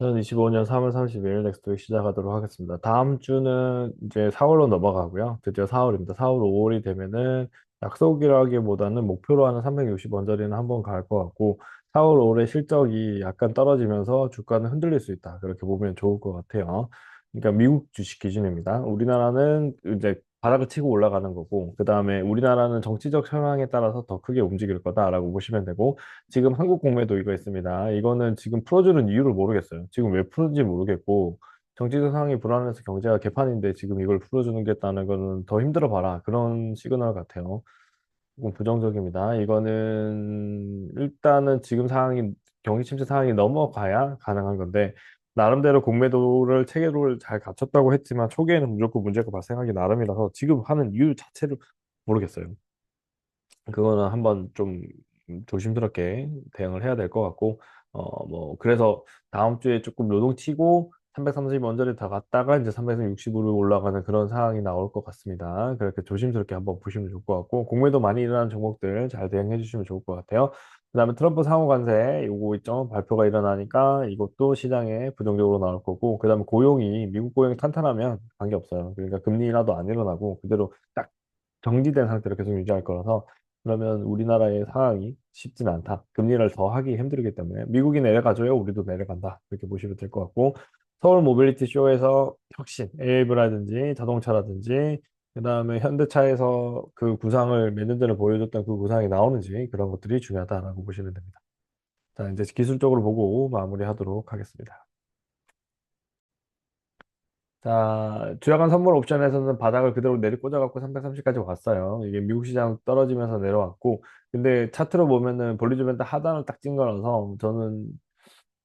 2025년 3월 30일 넥스트 윅 시작하도록 하겠습니다. 다음 주는 이제 4월로 넘어가고요. 드디어 4월입니다. 4월, 5월이 되면은 약속이라기보다는 목표로 하는 360원짜리는 한번 갈 것 같고 4월, 5월의 실적이 약간 떨어지면서 주가는 흔들릴 수 있다. 그렇게 보면 좋을 것 같아요. 그러니까 미국 주식 기준입니다. 우리나라는 이제 바닥을 치고 올라가는 거고, 그 다음에 우리나라는 정치적 상황에 따라서 더 크게 움직일 거다라고 보시면 되고, 지금 한국 공매도 이거 있습니다. 이거는 지금 풀어주는 이유를 모르겠어요. 지금 왜 풀는지 모르겠고, 정치적 상황이 불안해서 경제가 개판인데 지금 이걸 풀어주는 게 있다는 거는 더 힘들어 봐라. 그런 시그널 같아요. 조금 부정적입니다. 이거는 일단은 지금 상황이 경기 침체 상황이 넘어가야 가능한 건데 나름대로 공매도를 체계를 잘 갖췄다고 했지만 초기에는 무조건 문제가 발생하기 나름이라서 지금 하는 이유 자체를 모르겠어요. 그거는 한번 좀 조심스럽게 대응을 해야 될 것 같고 어 뭐 그래서 다음 주에 조금 노동 치고 330 원전에 다 갔다가 이제 360으로 올라가는 그런 상황이 나올 것 같습니다. 그렇게 조심스럽게 한번 보시면 좋을 것 같고 공매도 많이 일어나는 종목들 잘 대응해 주시면 좋을 것 같아요. 그다음에 트럼프 상호 관세 요거 있죠 발표가 일어나니까 이것도 시장에 부정적으로 나올 거고 그다음에 고용이 미국 고용이 탄탄하면 관계 없어요. 그러니까 금리 인하도 안 일어나고 그대로 딱 정지된 상태로 계속 유지할 거라서 그러면 우리나라의 상황이 쉽진 않다. 금리를 더 하기 힘들기 때문에 미국이 내려가줘요. 우리도 내려간다. 이렇게 보시면 될 것 같고 서울 모빌리티 쇼에서 혁신, 에이브라든지 자동차라든지 그다음에 현대차에서 그 구상을 몇 년 전에 보여줬던 그 구상이 나오는지 그런 것들이 중요하다라고 보시면 됩니다. 자, 이제 기술적으로 보고 마무리하도록 하겠습니다. 자, 주야간 선물 옵션에서는 바닥을 그대로 내리꽂아갖고 330까지 왔어요. 이게 미국 시장 떨어지면서 내려왔고, 근데 차트로 보면은 볼리즘 밴드 하단을 딱 찐 거라서 저는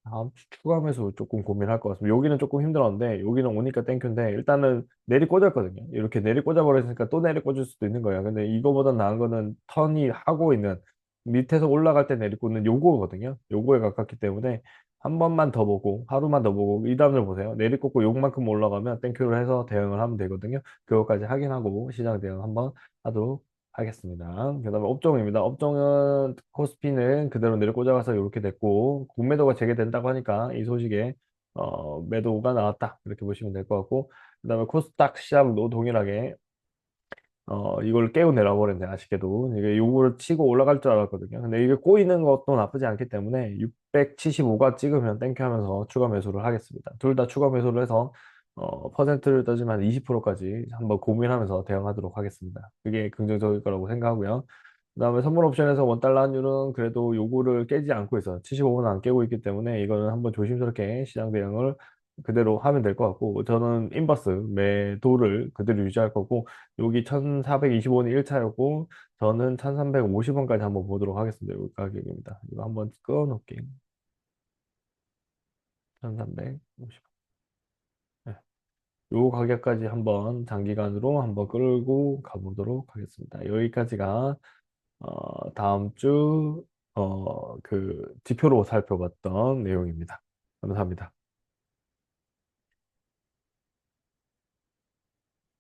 다음 주 추가 매수 조금 고민할 것 같습니다. 여기는 조금 힘들었는데, 여기는 오니까 땡큐인데, 일단은 내리 꽂았거든요. 이렇게 내리 꽂아 버렸으니까 또 내리 꽂을 수도 있는 거예요. 근데 이거보다 나은 거는 턴이 하고 있는 밑에서 올라갈 때 내리 꽂는 요거거든요. 요거에 가깝기 때문에 한 번만 더 보고 하루만 더 보고 이 다음을 보세요. 내리 꽂고 요만큼 올라가면 땡큐를 해서 대응을 하면 되거든요. 그것까지 확인하고 시장 대응 한번 하도록 하겠습니다. 그 다음에 업종입니다. 업종은 코스피는 그대로 내리꽂아가서 이렇게 됐고 공매도가 재개된다고 하니까 이 소식에 어, 매도가 나왔다 이렇게 보시면 될 것 같고 그 다음에 코스닥 시장도 동일하게 어, 이걸 깨고 내려버렸네, 아쉽게도. 이게 요거를 치고 올라갈 줄 알았거든요. 근데 이게 꼬이는 것도 나쁘지 않기 때문에 675가 찍으면 땡큐 하면서 추가 매수를 하겠습니다. 둘 다 추가 매수를 해서, 어, 퍼센트를 따지면 20%까지 한번 고민하면서 대응하도록 하겠습니다. 그게 긍정적일 거라고 생각하고요. 그 다음에 선물 옵션에서 원달러 환율은 그래도 요거를 깨지 않고 있어요. 75는 안 깨고 있기 때문에 이거는 한번 조심스럽게 시장 대응을 그대로 하면 될 것 같고 저는 인버스 매도를 그대로 유지할 거고 여기 1425원이 1차였고 저는 1350원까지 한번 보도록 하겠습니다. 이 가격입니다. 이거 한번 끊어놓을게요. 1350원. 네. 요 가격까지 한번 장기간으로 한번 끌고 가보도록 하겠습니다. 여기까지가 어, 다음 주 어, 그 지표로 살펴봤던 내용입니다. 감사합니다.